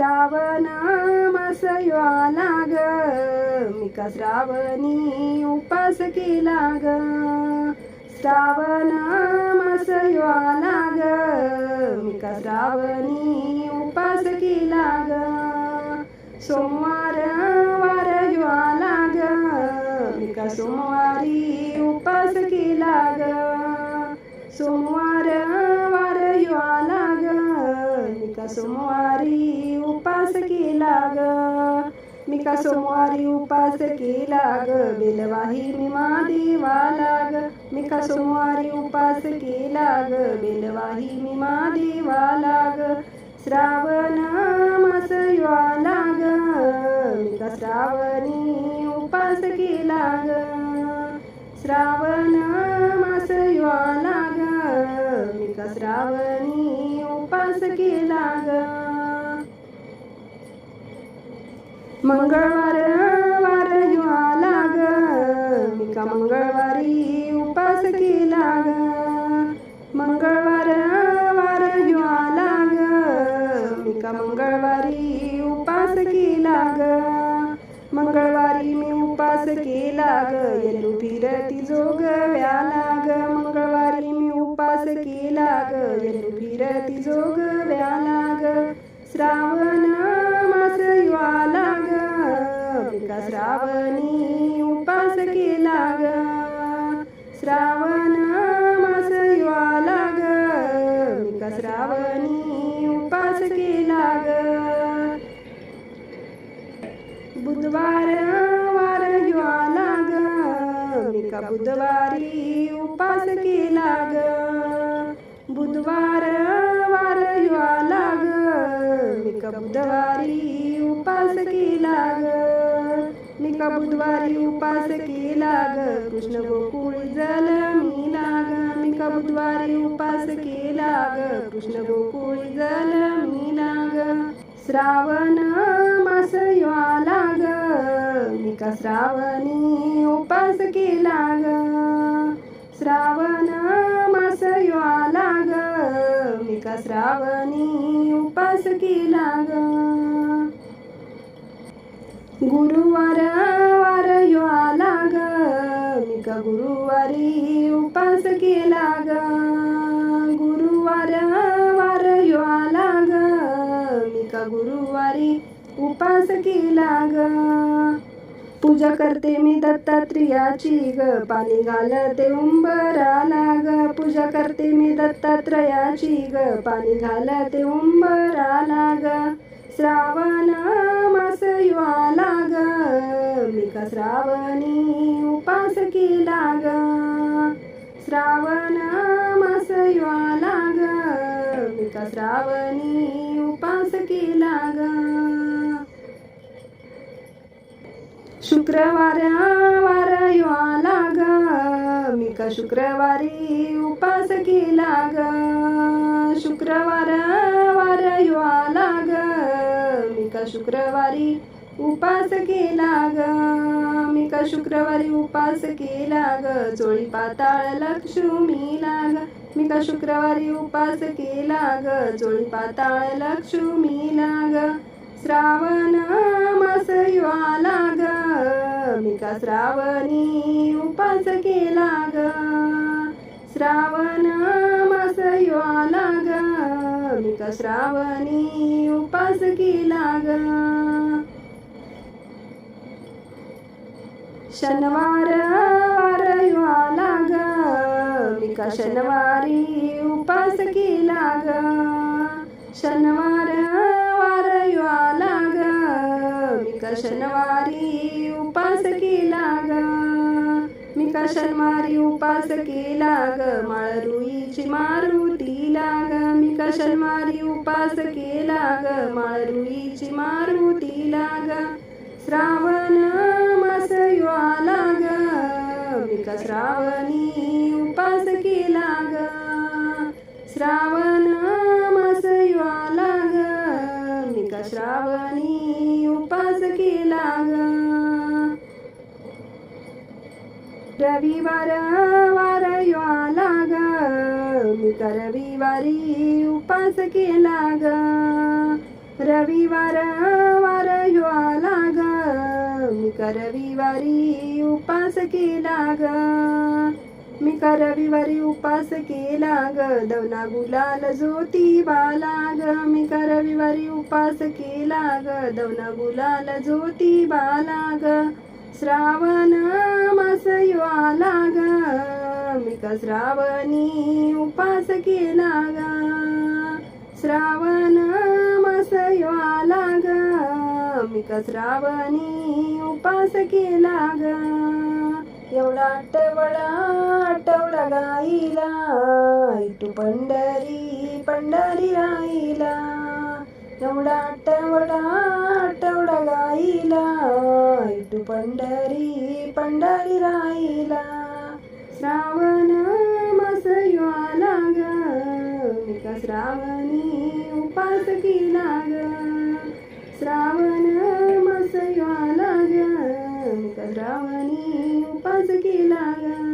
श्रावण मास ग मी का श्रावणी उपास केला ग श्रावण मास ग मी का श्रावणी उपास केला ग सोमवार वार ज्वाला ग मी का सोमवारी उपास केला ग सोमवार वार ज्वाला ग मी का सोमवारी उपास केला ग मी का सोमवारी उपास केला ग बेलवाही मी महादेवाला ग मी का सोमवारी उपास केला ग बेलवाही मी महादेवाला ग श्रावण मास युवाला ग मी का श्रावणी उपास केला ग श्रावण मास युवाला ग मी का श्रावणी उपास केला ग मंगळवार वार यो लाग. ग मी का मंगळवारी उपास केला ग मंगळवार वार यो लाग. ग मी का मंगळवारी उपास केला ग मंगळवारी मी उपास केला ग येलू फिरती जोग व्याला ग मंगळवारी मी उपास केला ग येलू फिरती जोग व्याला ग श्रावण श्रावणी उपास केला ग. श्रावण मास युवाला ग. मी का श्रावणी उपास केला ग. बुधवार वार युवाला ग. मी का बुधवारी उपास केला ग. बुधवार बुधवारी उपास केला ग. कृष्ण गोकुळी जल मीला ग मी बुधवारी उपास केला ग. कृष्ण गोकुळी जल मीला ग श्रावण मास यो आला ग. मी का श्रावणी उपास केला ग. श्रावण मास यो आला ग. मी का श्रावणी उपास केला ग. गुरुवार का गुरुवारी उपास केला ग? गुरुवार वार यो आला ग? मी का गुरुवारी उपास केला ग? पूजा करते मी दत्तात्रेयाची ग. पाणी घालते उंबराला ग. पूजा करते मी दत्तात्रयाची ग. पाणी घालते उंबराला ग. श्रावण मास यो आला ग मी का श्रावणी उपास केला ग श्रावण मास यो आला ग मी का श्रावणी उपास केला ग शुक्रवार वार यो ग. मी का शुक्रवारी उपास केला ग. शुक्रवार वार यो ग. मी का शुक्रवारी उपास केला ग. मी का शुक्रवारी उपास केला ग. चोळी पाताळ लक्ष्मीला ग. मी का शुक्रवारी उपास केला ग. चोळी पाताळ लक्ष्मीला ग. श्रावण मसयुआला ग मी का श्रावणी उपास केला ग श्रावण मसयुआला ग मी का श्रावणी उपास केला ग शनिवार वारयुआला ग मी का शनिवारी उपास केला ग शनिवार वार यो आला ग मी का शनिवारी उपास केला ग. मी का शनिवारी उपास केला ग. माळरुईची मारुतीला ग मी का शनिवारी उपास केला ग. माळरुईची मारुतीला ग श्रावण मास यो आला ग. मी का श्रावणी उपास केला ग. श्रावण रविवार वार यो ग मी का रविवारी उपास केला ग रविवार वार ह्यो आला ग मी का रविवारी उपास केला ग मी का रविवारी उपास केला ग दवना गुलाल ज्योती बाला ग मी का रविवारी उपास केला ग दवना गुलाल ज्योती बाला ग श्रावण मासयो आला ग मी का श्रावणी उपास केला ग श्रावण मासयो आला ग मी का श्रावणी उपास केला ग एवढा आठवडा आठवडा गाईला इटू पंढरी पंढरी राईला एवढा आठवडा आठवडा गाईला इटू पंढरी पंढरी राईला. श्रावण मास यो आला ग. श्रावणी उपास केला ग. श्रावण मास यो आला ग. श्रावणी उपास केला ग.